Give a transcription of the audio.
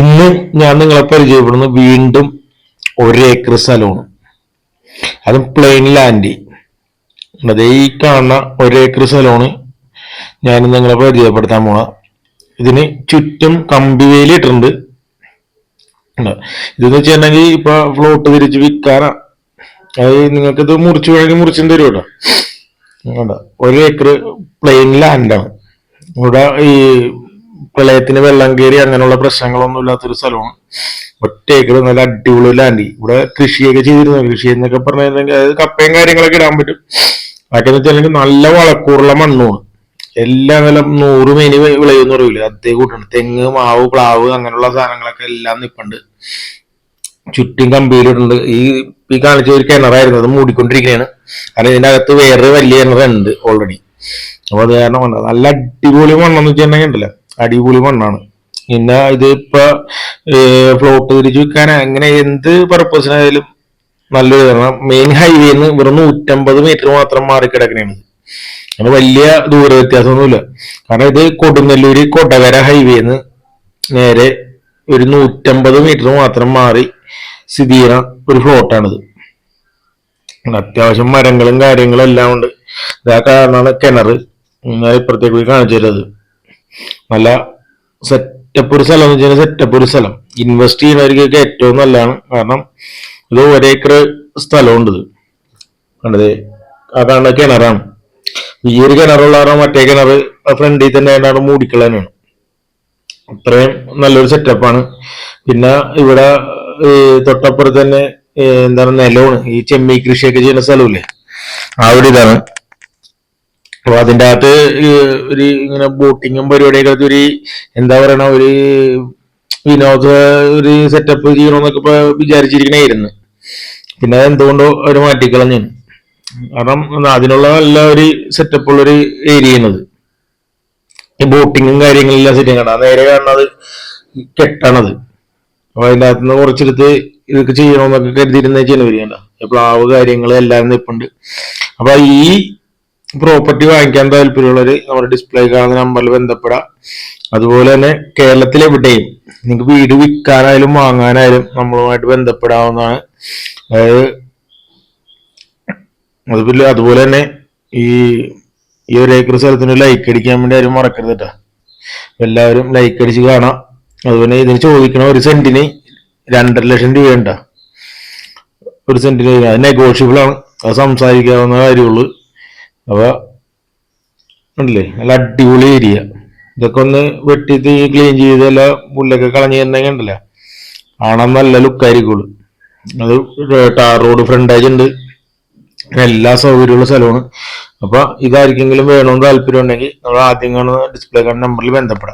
ഇന്ന് ഞാൻ നിങ്ങളെ പരിചയപ്പെടുന്നു വീണ്ടും ഒരു ഏക്കർ സ്ഥലമാണ്. അതും പ്ലെയിൻ ലാൻഡ് അതേ ഈ കാണുന്ന ഏക്കർ സ്ഥലമാണ് ഞാൻ നിങ്ങളെ പരിചയപ്പെടുത്താൻ പോണ ഇതിന് ചുറ്റും കമ്പി വേലി ഇട്ടിട്ടുണ്ട്. ഇതെന്ന് വെച്ചിട്ടുണ്ടെങ്കിൽ ഇപ്പൊ ഫ്ലോട്ട് തിരിച്ച് വിൽക്കാനാ അത് നിങ്ങൾക്ക് ഇത് മുറിച്ച് വേണമെങ്കിൽ മുറിച്ചും തരും കേട്ടോ ഒരു ഏക്കർ പ്ലെയിൻ ലാൻഡാണ് ഇവിടെ ഈ പ്രളയത്തിന് വെള്ളം കയറി അങ്ങനെയുള്ള പ്രശ്നങ്ങളൊന്നും ഇല്ലാത്തൊരു സ്ഥലമാണ്. ഒറ്റ ഏക്കർ നല്ല അടിപൊളി ലാൻഡ് ഇവിടെ കൃഷിയൊക്കെ ചെയ്തിരുന്നു? കൃഷി എന്നൊക്കെ പറഞ്ഞിട്ടുണ്ടെങ്കിൽ അതായത് കപ്പയും കാര്യങ്ങളൊക്കെ ഇടാൻ പറ്റും. അതൊക്കെ വെച്ചിട്ടുണ്ടെങ്കിൽ നല്ല വളക്കൂറുള്ള മണ്ണുമാണ്. എല്ലാ നല്ല നൂറ് മേനി വിളയെന്ന് പറയൂല? അതേ കൂട്ടാണ്. തെങ്ങ് മാവ് പ്ലാവ് അങ്ങനെയുള്ള സാധനങ്ങളൊക്കെ എല്ലാം നിപ്പുണ്ട്. ചുറ്റും കമ്പിയിലിട്ടുണ്ട് ഈ ഈ കാണിച്ച ഒരു കിണറായിരുന്നു. അത് മൂടിക്കൊണ്ടിരിക്കുകയാണ് കാരണം ഇതിന്റെ അകത്ത് വേറൊരു വലിയ കിണറുണ്ട് ഓൾറെഡി അപ്പൊ അത് കാരണം നല്ല അടിപൊളി മണ്ണെന്ന് വെച്ചിട്ടുണ്ടെങ്കിൽ ഉണ്ടല്ലോ. അടിപൊളി മണ്ണാണ്. പിന്നെ ഇത് ഇപ്പൊ ഫ്ലോട്ട് തിരിച്ചു വെക്കാൻ അങ്ങനെ എന്ത് പർപ്പസിനായാലും നല്ലൊരു കാരണം. മെയിൻ ഹൈവേന്ന് വെറും നൂറ്റമ്പത് മീറ്റർ മാത്രം മാറി കിടക്കണേണ് അങ്ങനെ വലിയ ദൂര വ്യത്യാസമൊന്നുമില്ല. കാരണം ഇത് കൊടുങ്ങല്ലൂര് കൊടകര ഹൈവേന്ന് നേരെ ഒരു നൂറ്റമ്പത് മീറ്റർ മാത്രം മാറി സ്ഥിതി ചെയ്യുന്ന ഒരു ഫ്ലോട്ടാണിത് അത്യാവശ്യം മരങ്ങളും കാര്യങ്ങളും എല്ലാം ഉണ്ട്. ഇതാ കാരണമാണ് കിണർ ഇപ്പുറത്തേക്ക് പോയി കാണിച്ചു തരുന്നത് നല്ല സെറ്റപ്പ് ഒരു സ്ഥലം എന്ന് വെച്ചാൽ സെറ്റപ്പ് ഒരു സ്ഥലം. ഇൻവെസ്റ്റ് ചെയ്യുന്നവർക്കൊക്കെ ഏറ്റവും നല്ലതാണ്. കാരണം ഇത് ഒരേക്കർ സ്ഥലമുണ്ട് ഇത്. കണ്ടത്? അതാണ് കിണറാണ്. ഈ ഒരു കിണറുള്ള കാരണം മറ്റേ കിണർ ഫ്രണ്ടിൽ തന്നെ അതിനാണ് മൂടിക്കളനാണ് അത്രയും നല്ലൊരു സെറ്റപ്പാണ് പിന്നെ ഇവിടെ ഈ തൊട്ടപ്പുറത്ത് തന്നെ എന്താണ് നിലമാണ്. ഈ ചെമ്മീ കൃഷിയൊക്കെ ചെയ്യുന്ന സ്ഥലമില്ലേ? ആ ഒരു ഇതാണ്. അപ്പൊ അതിന്റെ അകത്ത് ഒരു ഇങ്ങനെ ബോട്ടിങ്ങും പരിപാടിയൊക്കെ ഒരു എന്താ പറയണ ഒരു വിനോദ ഒരു സെറ്റപ്പ് ചെയ്യണമെന്നൊക്കെ ഇപ്പൊ വിചാരിച്ചിരിക്കണായിരുന്നു. പിന്നെ എന്തുകൊണ്ടോ അവർ മാറ്റിക്കളഞ്ഞു. കാരണം അതിനുള്ള നല്ല ഒരു സെറ്റപ്പ് ഉള്ള ഒരു ആണത് ഈ ബോട്ടിങ്ങും കാര്യങ്ങളെല്ലാം സെറ്റ് ചെയ്യണം നേരെ കാണുന്നത് കെട്ടാണത്. അപ്പൊ അതിന്റെ അകത്ത് നിന്ന് കുറച്ചെടുത്ത് ഇതൊക്കെ ചെയ്യണമെന്നൊക്കെ കരുതിയിരുന്ന ചെയ്യുന്നവരിക്കണ്ട പ്ലാവ് കാര്യങ്ങൾ എല്ലാം നിൽപ്പുണ്ട് അപ്പൊ ഈ പ്രോപ്പർട്ടി വാങ്ങിക്കാൻ താല്പര്യമുള്ളവർ നമ്മുടെ ഡിസ്പ്ലേ കാണുന്ന നമ്പറിൽ ബന്ധപ്പെടാം. അതുപോലെ തന്നെ കേരളത്തിൽ എവിടെയും നിങ്ങൾക്ക് വീട് വിൽക്കാനായാലും വാങ്ങാനായാലും നമ്മളുമായിട്ട് ബന്ധപ്പെടാവുന്നതാണ്. അതായത് അതുപോലെ അതുപോലെ തന്നെ ഈ ഈ ഒരു ഏക്കർ സ്ഥലത്തിന് ലൈക്ക് അടിക്കാൻ വേണ്ടി ആരും മറക്കരുത് കേട്ടോ എല്ലാവരും ലൈക്ക് അടിച്ച് കാണാം. അതുപോലെ ഇതിന് ചോദിക്കണ ഒരു സെന്റിന് രണ്ടര ലക്ഷം രൂപയുണ്ട ഒരു സെന്റിന് അത് നെഗോഷ്യബിൾ ആണ്. അത് സംസാരിക്കാവുന്ന കാര്യമുള്ളൂ. അപ്പൊ ഉണ്ടല്ലേ? നല്ല അടിപൊളി ഏരിയ ഇതൊക്കെ ഒന്ന് വെട്ടിയിട്ട് ക്ലീൻ ചെയ്ത് എല്ലാ പുല്ലൊക്കെ കളഞ്ഞു തന്നെങ്കിൽ ഉണ്ടല്ലോ കാണാൻ നല്ല ലുക്കായിരിക്കുള്ളൂ അത് ടാർ റോഡ് ഫ്രണ്ടേജ് ഉണ്ട്. എല്ലാ സൗകര്യമുള്ള സ്ഥലമാണ്. അപ്പൊ ഇതായിരിക്കെങ്കിലും വേണമെന്ന് താല്പര്യം ഉണ്ടെങ്കിൽ നമ്മൾ ആദ്യം കാണുന്ന ഡിസ്പ്ലേ കാണുന്ന നമ്പറിൽ ബന്ധപ്പെടാം.